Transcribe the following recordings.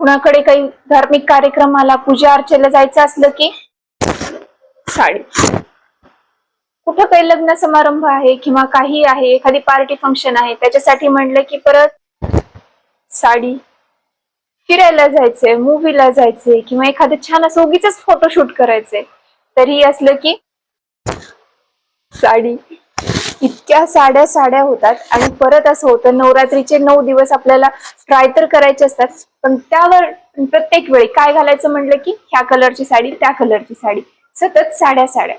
कुणाकडे काही धार्मिक कार्यक्रमाला पूजा अर्चेला जायचं असलं की साडी कुठं काही लग्न समारंभ आहे किंवा काही आहे एखादी पार्टी फंक्शन आहे त्याच्यासाठी म्हणलं की परत साडी फिरायला जायचंय मूवीला जायचंय किंवा एखादं छान असं उगीच फोटोशूट करायचंय. तरीही असलं की साडी. इतक्या साड्या साड्या होतात आणि परत असं होतं नवरात्रीचे नऊ दिवस आपल्याला ट्राय तर करायचे असतात पण त्यावर प्रत्येक वेळी काय घालायचं म्हणलं की ह्या कलरची साडी त्या कलरची साडी सतत साड्या साड्या.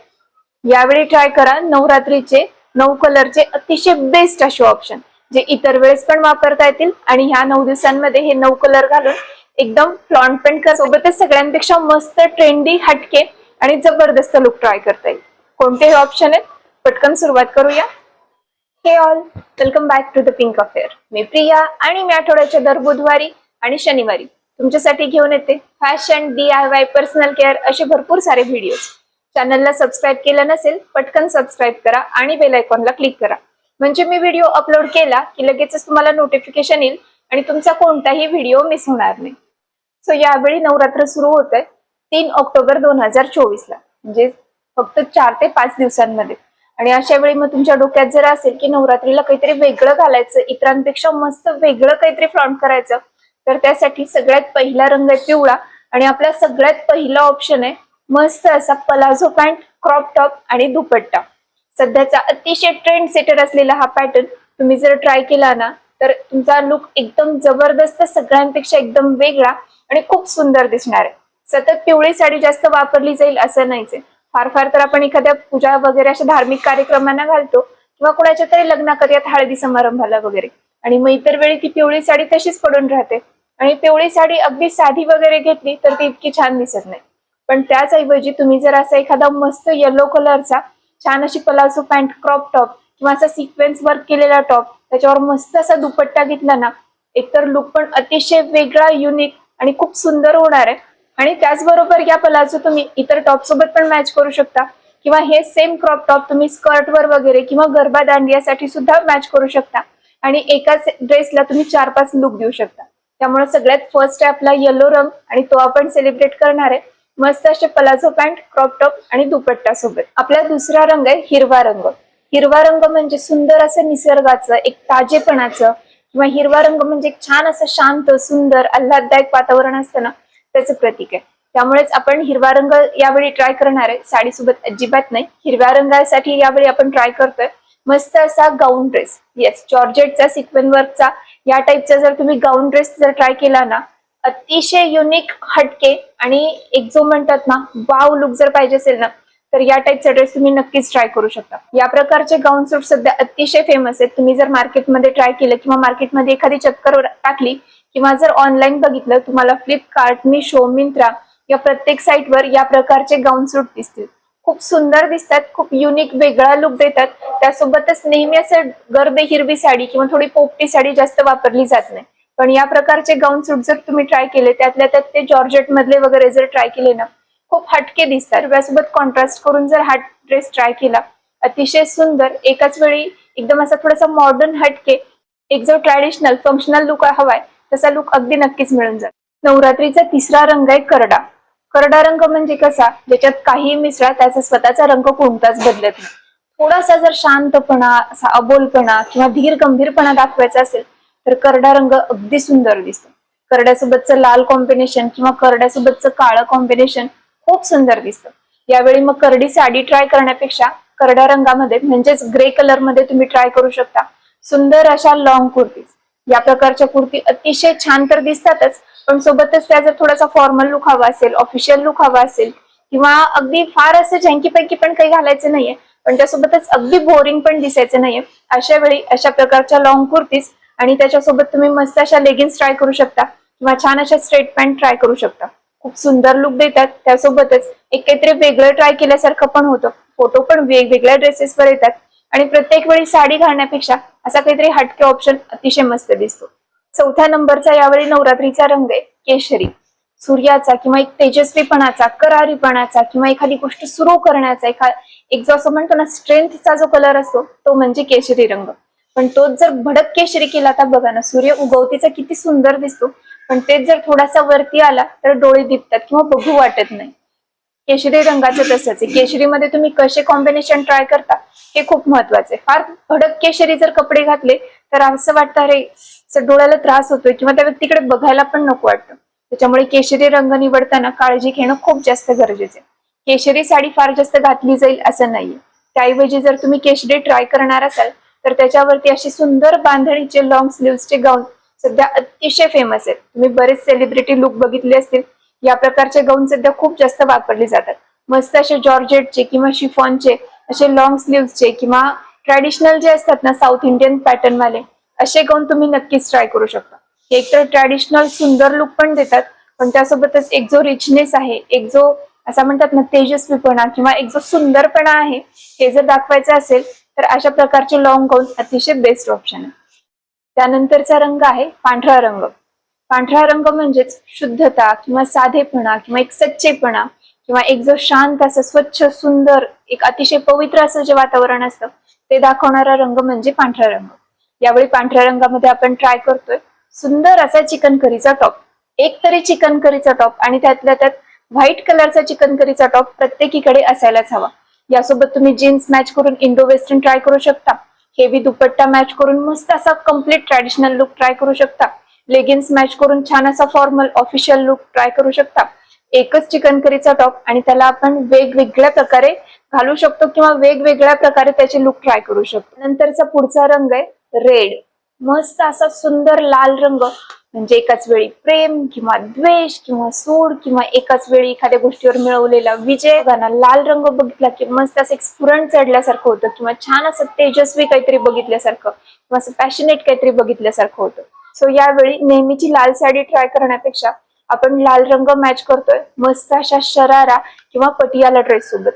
यावेळी ट्राय करा नवरात्रीचे नऊ कलरचे अतिशय बेस्ट असे ऑप्शन जे इतर वेळेस पण वापरता येतील आणि ह्या नऊ दिवसांमध्ये हे नऊ कलर घालून एकदम फ्लॉन्ट पेंट कर सोबतच सगळ्यांपेक्षा मस्त ट्रेंडी हटके आणि जबरदस्त लुक ट्राय करता येईल. कोणते हे ऑप्शन आहेत पटकन सुरुवात करूया. Hey all welcome back to the pink affair मी प्रिया आणि मी आठवड्याच्या दर बुधवारी आणि शनिवारी तुमच्यासाठी घेऊन येते fashion D I Y personal care असे भरपूर सारे व्हिडिओज चॅनलला सबस्क्राईब केलं नसेल पटकन सबस्क्राईब करा आणि बेल आयकॉनला क्लिक करा. म्हणजे मी व्हिडिओ अपलोड केला की लगेचच तुम्हाला नोटिफिकेशन येईल आणि तुमचा कोणताही व्हिडिओ मिस होणार नाही. सो यावेळी नवरात्र सुरू होत आहे तीन ऑक्टोबर दोन हजार चोवीसला. म्हणजे फक्त चार ते पाच दिवसांमध्ये. आणि अशा वेळी मग तुमच्या डोक्यात जर असेल की नवरात्रीला काहीतरी वेगळं घालायचं इतरांपेक्षा मस्त वेगळं काहीतरी फ्रॉन्ट करायचं तर त्यासाठी सगळ्यात पहिला रंग आहे पिवळा. आणि आपला सगळ्यात पहिला ऑप्शन आहे मस्त असा पलाझो पॅन्ट क्रॉप टॉप आणि दुपट्टा. सध्याचा अतिशय ट्रेंड सेटर असलेला हा पॅटर्न तुम्ही जर ट्राय केला ना तर तुमचा लुक एकदम जबरदस्त सगळ्यांपेक्षा एकदम वेगळा आणि खूप सुंदर दिसणार आहे. सतत पिवळी साडी जास्त वापरली जाईल असं नाहीच आहे. फार फार तर आपण एखाद्या पूजा वगैरे अशा धार्मिक कार्यक्रमांना घालतो किंवा कुणाच्या तरी लग्नाकरियात हळदी समारंभाला वगैरे. आणि मग इतर वेळी ती पिवळी साडी तशीच पडून राहते. आणि पिवळी साडी अगदी साधी वगैरे घेतली तर ती इतकी छान दिसत नाही. पण त्याच ऐवजी तुम्ही जर असा एखादा मस्त येलो कलरचा छान अशी पलाझो पॅन्ट क्रॉप टॉप किंवा असा सिक्वेन्स वर्क केलेला टॉप त्याच्यावर मस्त असा दुपट्टा घेतला ना एकतर लुक पण अतिशय वेगळा युनिक आणि खूप सुंदर होणार आहे. आणि त्याचबरोबर या पलाचो तुम्ही इतर टॉप सोबत पण मॅच करू शकता. किंवा हे सेम क्रॉप टॉप तुम्ही स्कर्टवर वगैरे किंवा गरबा दांडियासाठी सुद्धा मॅच करू शकता. आणि एकाच ड्रेसला तुम्ही चार पाच लुक देऊ शकता. त्यामुळे सगळ्यात फर्स्ट आहे आपला येलो रंग आणि तो आपण सेलिब्रेट करणार आहे. मस्त असे पलाझो पॅन्ट क्रॉप टॉप आणि दुपट्टा सोबत. आपला दुसरा रंग आहे हिरवा रंग. हिरवा रंग म्हणजे सुंदर असं निसर्गाचं एक ताजेपणाचं. किंवा हिरवा रंग म्हणजे एक छान असं शांत सुंदर आल्हाददायक वातावरण असतं ना त्याचं प्रतीक आहे. त्यामुळेच आपण हिरवा रंग यावेळी ट्राय करणार आहे. साडीसोबत अजिबात नाही. हिरव्या रंगासाठी यावेळी आपण ट्राय करतोय. मस्त असा गाऊन ड्रेस येस जॉर्जेटचा सिक्वेन वर्कचा या टाईपचा जर तुम्ही गाऊन ड्रेस जर ट्राय केला ना अतिशय युनिक हटके आणि एक जो म्हणतात ना वाव लुक जर पाहिजे असेल ना तर या टाईपचा ड्रेस तुम्ही नक्कीच ट्राय करू शकता. या प्रकारचे गाऊन सूट सध्या अतिशय फेमस आहेत. तुम्ही जर मार्केटमध्ये ट्राय केलं किंवा मार्केटमध्ये एखादी चक्कर टाकली किंवा जर ऑनलाईन बघितलं तुम्हाला फ्लिपकार्ट मिशो मिंत्रा या प्रत्येक साईटवर या प्रकारचे गाऊन सूट दिसतील. खूप सुंदर दिसतात खूप युनिक वेगळा लुक देतात. त्यासोबतच नेहमी असं गर्द हिरवी साडी किंवा थोडी पोपटी साडी जास्त वापरली जात नाही. पण या प्रकारचे गाऊन सूट जर तुम्ही ट्राय केले त्यातल्या त्यात ते जॉर्जेट मधले वगैरे जर ट्राय केले ना खूप हटके दिसतात. त्यासोबत कॉन्ट्रास्ट करून जर हा ड्रेस ट्राय केला अतिशय सुंदर एकाच वेळी एकदम असा थोडासा मॉडर्न हटके एक जो ट्रॅडिशनल फंक्शनल लुक हवाय तसा लुक अगदी नक्कीच मिळून जातो नवरात्रीचा तिसरा रंग आहे करडा. करडा रंग म्हणजे कसा? ज्याच्यात काही मिसळा त्याचा स्वतःचा रंग कोणताच बदलत नाही. थोडासा जर शांतपणा असा अबोलपणा किंवा धीर गंभीरपणा दाखवायचा असेल तर करडा रंग अगदी सुंदर दिसतो. करड्यासोबतचं लाल कॉम्बिनेशन किंवा करड्यासोबतचं काळं कॉम्बिनेशन खूप सुंदर दिसतं. यावेळी मग करडी साडी ट्राय करण्यापेक्षा करड्या रंगामध्ये म्हणजेच ग्रे कलरमध्ये तुम्ही ट्राय करू शकता. सुंदर अशा लॉंग कुर्तीज. या प्रकारच्या कुर्ती अतिशय छान तर दिसतातच पण सोबतच त्या जर थोडासा फॉर्मल लुक हवा असेल ऑफिशियल लुक हवा असेल किंवा अगदी फार असं झँकी पैकी पण काही घालायचं नाहीये पण त्यासोबतच अगदी बोरिंग पण दिसायचं नाहीये अशा वेळी अशा प्रकारच्या लॉंग कुर्तीज आणि त्याच्यासोबत तुम्ही मस्त अशा लेगिन्स ट्राय करू शकता किंवा छान अशा स्ट्रेट पॅन्ट ट्राय करू शकता. खूप सुंदर लुक देतात त्यासोबतच एक काहीतरी वेगळं ट्राय केल्यासारखं पण होतं. फोटो पण वेगवेगळ्या ड्रेसेसवर येतात. आणि प्रत्येक वेळी साडी घालण्यापेक्षा असा काहीतरी हटके ऑप्शन अतिशय मस्त दिसतो. चौथ्या नंबरचा यावेळी नवरात्रीचा रंग आहे केशरी. सूर्याचा किंवा एक तेजस्वीपणाचा करारीपणाचा किंवा एखादी गोष्ट सुरू करण्याचा एखा एक जो असं म्हणतो ना स्ट्रेंथचा जो कलर असतो तो म्हणजे केशरी रंग. पण तोच जर भडक केशरी केला तर बघा ना सूर्य उगवतीचा किती सुंदर दिसतो. पण तेच जर थोडासा वरती आला तर डोळे दिपतात किंवा बघू वाटत नाही. केशरी रंगाचं तसंच आहे. केशरीमध्ये तुम्ही कसे कॉम्बिनेशन ट्राय करता हे खूप महत्वाचं आहे. फार भडक केशरी जर कपडे घातले तर असं वाटतं अरे डोळ्याला त्रास होतोय किंवा त्या व्यक्तीकडे बघायला पण नको वाटतं. त्याच्यामुळे केशरी रंग निवडताना काळजी घेणं खूप जास्त गरजेचं आहे. केशरी साडी फार जास्त घातली जाईल असं नाहीये. त्याऐवजी जर तुम्ही केशरी ट्राय करणार असाल तर त्याच्यावरती अशी सुंदर बांधणीचे लॉंग स्लीव्हचे गाऊन सध्या अतिशय फेमस आहेत. तुम्ही बरेच सेलिब्रिटी लुक बघितले असतील या प्रकारचे गाऊन सध्या खूप जास्त वापरले जातात. मस्त असे जॉर्जेटचे किंवा शिफॉनचे असे लॉंग स्लीव्हचे किंवा ट्रॅडिशनल जे असतात ना साऊथ इंडियन पॅटर्न वाले असे गाऊन तुम्ही नक्कीच ट्राय करू शकता. हे एक तर ट्रॅडिशनल सुंदर लुक पण देतात पण त्यासोबतच एक जो रिचनेस आहे एक जो असा म्हणतात ना तेजस्वीपणा किंवा एक जो सुंदरपणा आहे हे जर दाखवायचं असेल तर अशा प्रकारचे लॉंग गाऊन अतिशय बेस्ट ऑप्शन आहे. त्यानंतरचा रंग आहे पांढरा रंग. पांढरा रंग म्हणजेच शुद्धता किंवा साधेपणा किंवा एक सच्चेपणा किंवा एक जो शांत असं स्वच्छ सुंदर एक अतिशय पवित्र असं जे वातावरण असतं ते दाखवणारा रंग म्हणजे पांढरा रंग. यावेळी पांढऱ्या रंगामध्ये आपण ट्राय करतोय सुंदर असा चिकन करीचा टॉप एक तरी चिकन करीचा टॉप आणि त्यातल्या त्यात व्हाईट कलरचा चिकन करीचा टॉप प्रत्येकीकडे असायलाच हवा. यासोबत तुम्ही जीन्स मॅच करून इंडो वेस्टर्न ट्राय करू शकता. हेवी दुपट्टा मॅच करून मस्त असा कंप्लीट ट्रॅडिशनल लुक ट्राय करू शकता. लेगिन्स मॅच करून छान असा फॉर्मल ऑफिशियल लुक ट्राय करू शकता. एकच चिकन करीचा टॉप आणि त्याला आपण वेगवेगळ्या प्रकारे घालू शकतो किंवा वेगवेगळ्या प्रकारे त्याचे लुक ट्राय करू शकतो. नंतरचा पुढचा रंग आहे रेड मस्त असा सुंदर लाल रंग. म्हणजे एकाच वेळी प्रेम किंवा द्वेष किंवा सूड किंवा एकाच वेळी एखाद्या गोष्टीवर मिळवलेला विजय. गाणं लाल रंग बघितला की मस्त असं एक स्फुरण चढल्यासारखं होतं किंवा छान असं तेजस्वी काहीतरी बघितल्यासारखं किंवा असं पॅशनेट काहीतरी बघितल्यासारखं होतं. सो यावेळी नेहमीची लाल साडी ट्राय करण्यापेक्षा आपण लाल रंग मॅच करतोय. मस्त अशा शरारा किंवा पटियाला ड्रेस सोबत.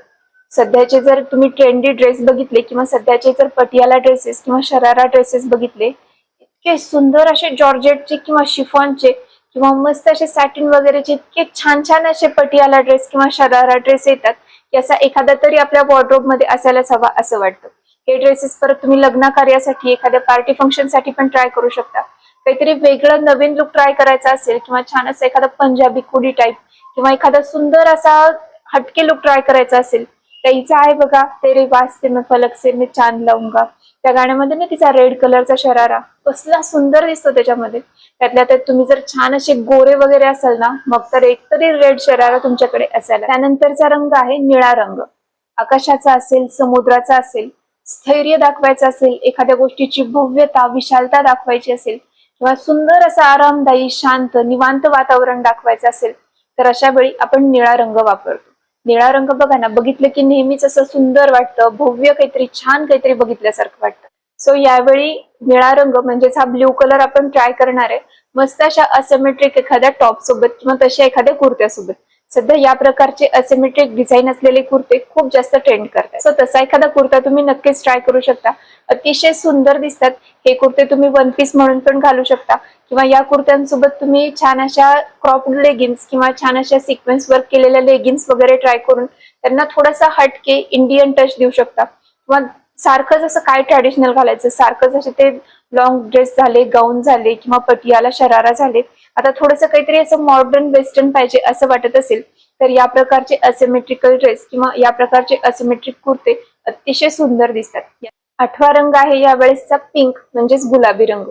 सध्याचे जर तुम्ही ट्रेंडी ड्रेस बघितले किंवा सध्याचे जर पटियाला ड्रेसेस किंवा शरारा ड्रेसेस बघितले इतके सुंदर असे जॉर्जेटचे किंवा शिफॉनचे किंवा मस्त असे सॅटिन वगैरेचे इतके छान छान असे पटियाला ड्रेस किंवा शरारा ड्रेस येतात की असा एखादा तरी आपल्या वॉर्ड्रोबमध्ये असायलाच हवा असं वाटतं. हे ड्रेसेस परत तुम्ही लग्न कार्यासाठी एखाद्या पार्टी फंक्शनसाठी पण ट्राय करू शकता. काहीतरी वेगळं नवीन लुक ट्राय करायचा असेल किंवा छान असं एखादा पंजाबी कुडी टाईप किंवा एखादा सुंदर असा हटके लुक ट्राय करायचा असेल त्याचा आहे बघा तेरे वास्ते मी फलक से मी चांद लावूंगा त्या गाण्यामध्ये ना तिचा रेड कलरचा शरारा कसला सुंदर दिसतो त्याच्यामध्ये. त्यातल्या त्यात तुम्ही जर छान असे गोरे वगैरे असाल ना मग तर एक तरी रेड शरारा तुमच्याकडे असायला. त्यानंतरचा रंग आहे निळा रंग. आकाशाचा असेल समुद्राचा असेल स्थैर्य दाखवायचं असेल एखाद्या गोष्टीची भव्यता विशालता दाखवायची असेल किंवा सुंदर असं आरामदायी शांत निवांत वातावरण दाखवायचं असेल तर अशा वेळी आपण निळा रंग वापरतो. निळा रंग बघा ना बघितलं की नेहमीच असं सुंदर वाटतं भव्य काहीतरी छान काहीतरी बघितल्यासारखं वाटतं. सो यावेळी निळा रंग म्हणजेच हा ब्ल्यू कलर आपण ट्राय करणार आहे. मस्त अशा असेमेट्रिक एखाद्या टॉप सोबत किंवा तशा एखाद्या कुर्त्यासोबत. सध्या या प्रकारचे असिमेट्रिक डिझाईन असलेले कुर्ते खूप जास्त ट्रेंड करतात सो तसा एखादा कुर्ता तुम्ही नक्कीच ट्राय करू शकता. अतिशय सुंदर दिसतात. हे कुर्ते तुम्ही वन पीस म्हणून पण घालू शकता. किंवा या कुर्त्यांसोबत तुम्ही छान अशा क्रॉप लेगिन्स किंवा छान अशा सिक्वेन्स वर्क केलेल्या लेगिन्स वगैरे ट्राय करून त्यांना थोडासा हटके इंडियन टच देऊ शकता. किंवा सारखं जसं काय ट्रॅडिशनल घालायचं सारखं जसे ते लॉंग ड्रेस झाले गाऊन झाले किंवा पटियाला शरारा झाले आता थोडंसं काहीतरी असं मॉडर्न वेस्टर्न पाहिजे असं वाटत असेल तर या प्रकारचे असिमेट्रिकल ड्रेस किंवा या प्रकारचे असिमेट्रिक कुर्ते अतिशय सुंदर दिसतात. आठवा रंग आहे यावेळेसचा पिंक म्हणजेच गुलाबी रंग.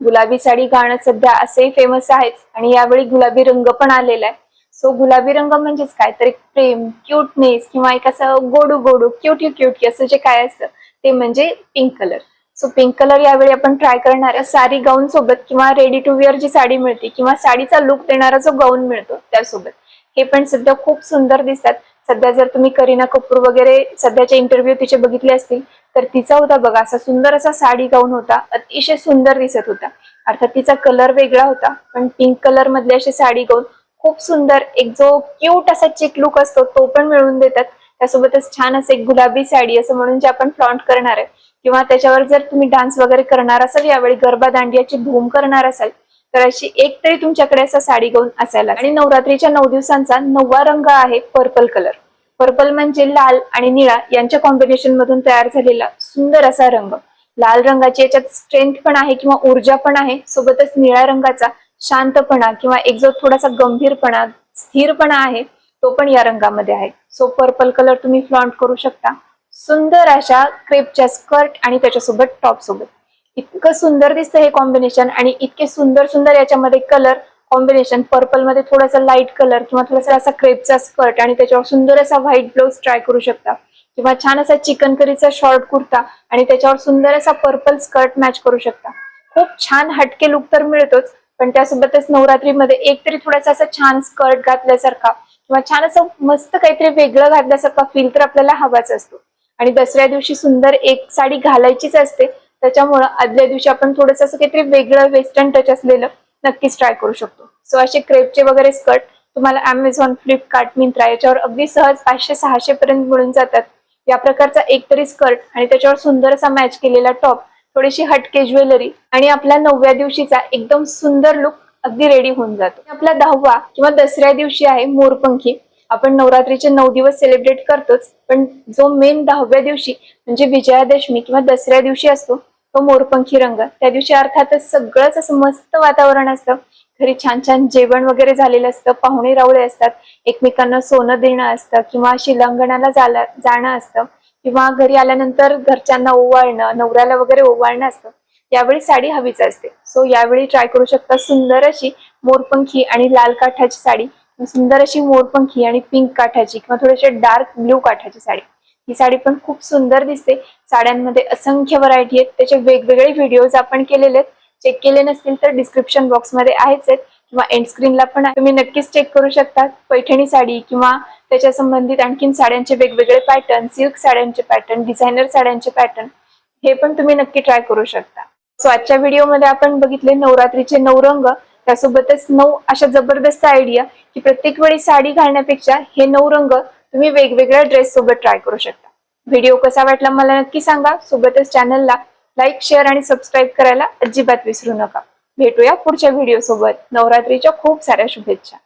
गुलाबी साडी गाणं सध्या असेही फेमस आहेच आणि यावेळी गुलाबी रंग पण आलेला आहे. सो गुलाबी रंग म्हणजेच काय? तर एक प्रेम क्यूटनेस किंवा एक असं गोडू गोडू क्यूट क्यूट असं जे काय असतं ते म्हणजे pink colour so pink colour यावेळी आपण ट्राय करणार आहे साडी गाऊन सोबत किंवा रेडी टू वेअर जी साडी मिळते किंवा साडीचा लुक देणारा जो गाऊन मिळतो त्यासोबत. हे पण सध्या खूप सुंदर दिसतात. सध्या जर तुम्ही करीना कपूर वगैरे सध्याचे इंटरव्ह्यू तिचे बघितले असतील तर तिचा होता बघा असा सुंदर असा साडी गाऊन होता अतिशय सुंदर दिसत होता. अर्थात तिचा कलर वेगळा होता पण पिंक कलर मधले असे साडी गाऊन खूप सुंदर एक जो क्यूट असा चिक लुक असतो तो पण मिळवून देतात. त्यासोबतच छान असं एक गुलाबी साडी असं म्हणून जे आपण फ्लॉन्ट करणार आहे. किंवा त्याच्यावर जर तुम्ही डान्स वगैरे करणार असाल यावेळी गरबा दांडियाची धूम करणार असाल तर अशी एक तरी तुमच्याकडे असा साडी गाऊन असायला आणि नवरात्रीच्या नऊ दिवसांचा नववा रंग आहे पर्पल कलर पर्पल म्हणजे लाल आणि निळा यांच्या कॉम्बिनेशन मधून तयार झालेला सुंदर असा रंग. लाल रंगाची याच्यात स्ट्रेंथ पण आहे किंवा ऊर्जा पण आहे. सोबतच निळ्या रंगाचा शांतपणा किंवा एक जो थोडासा गंभीरपणा स्थिरपणा आहे तो पण या रंगामध्ये आहे. सो पर्पल कलर तुम्ही फ्लॉन्ट करू शकता. सुंदर अशा क्रेपच्या स्कर्ट आणि त्याच्यासोबत टॉप सोबत. इतकं सुंदर दिसतं हे कॉम्बिनेशन आणि इतके सुंदर सुंदर याच्यामध्ये कलर कॉम्बिनेशन पर्पलमध्ये थोडासा लाइट कलर किंवा थोडासा असा क्रेपचा स्कर्ट आणि त्याच्यावर सुंदर असा व्हाईट ब्लाऊज ट्राय करू शकता. किंवा छान असा चिकन करीचा शॉर्ट कुर्ता आणि त्याच्यावर सुंदर असा पर्पल स्कर्ट मॅच करू शकता. खूप छान हटके लुक तर मिळतोच पण त्यासोबतच नवरात्रीमध्ये एक तरी थोडासा असा छान स्कर्ट घातल्यासारखा किंवा छान असं मस्त काहीतरी वेगळं घातल्यासारखा फील तर आपल्याला हवाच असतो. आणि दसऱ्या दिवशी सुंदर एक साडी घालायचीच असते. त्याच्यामुळं आदल्या दिवशी आपण थोडंसं असं काहीतरी वेगळं वेस्टर्न टच असलेलं नक्कीच ट्राय करू शकतो. सो असे क्रेपचे वगैरे स्कर्ट तुम्हाला अमेझॉन फ्लिपकार्ट मिंत्रा याच्यावर अगदी सहज पाचशे सहाशे पर्यंत मिळून जातात. या प्रकारचा एक तरी स्कर्ट आणि त्याच्यावर सुंदर असा मॅच केलेला टॉप थोडीशी हटके ज्वेलरी आणि आपल्या नवव्या दिवशीचा एकदम सुंदर लुक अगदी रेडी होऊन जातो. आपला दहावा किंवा दसऱ्या दिवशी आहे मोरपंखी. आपण नवरात्रीचे नऊ दिवस सेलिब्रेट करतोच पण जो मेन दहाव्या दिवशी म्हणजे विजयादशमी किंवा दसऱ्या दिवशी असतो तो मोरपंखी रंग. त्या दिवशी अर्थातच सगळंच असं मस्त वातावरण असतं. घरी छान छान जेवण वगैरे झालेलं असतं पाहुणे रावळे असतात एकमेकांना सोनं देणं असतं किंवा शिलांगणाला जाणं असतं किंवा घरी आल्यानंतर घरच्यांना ओवाळणं नवऱ्याला वगैरे ओवाळणं असतं. यावेळी साडी हवीच असते. सो यावेळी ट्राय करू शकता सुंदर अशी मोरपंखी आणि लाल काठाची साडी. सुंदर अशी मोरपंखी आणि पिंक काठाची किंवा थोडेसे डार्क ब्ल्यू काठाची साडी. ही साडी पण खूप सुंदर दिसते. साड्यांमध्ये असंख्य व्हरायटी आहेत. त्याचे वेगवेगळे व्हिडिओज आपण केलेले आहेत. चेक केले नसतील तर डिस्क्रिप्शन बॉक्समध्ये आहेच आहेत. किंवा एंड स्क्रीनला पण तुम्ही नक्कीच चेक करू शकता पैठणी साडी किंवा त्याच्या संबंधित आणखीन साड्यांचे वेगवेगळे पॅटर्न सिल्क साड्यांचे पॅटर्न डिझायनर साड्यांचे पॅटर्न हे पण तुम्ही नक्की ट्राय करू शकता. सो आजच्या व्हिडिओमध्ये आपण बघितले नवरात्रीचे नऊ रंग. त्यासोबतच नऊ अशा जबरदस्त आयडिया की प्रत्येक वेळी साडी घालण्यापेक्षा हे नऊ रंग तुम्ही वेगवेगळ्या ड्रेस सोबत ट्राय करू शकता. व्हिडिओ कसा वाटला मला नक्की सांगा. सोबतच चॅनलला लाईक शेअर आणि सबस्क्राईब करायला अजिबात विसरू नका. भेटूया पुढच्या व्हिडिओ सोबत. नवरात्रीच्या खूप साऱ्या शुभेच्छा.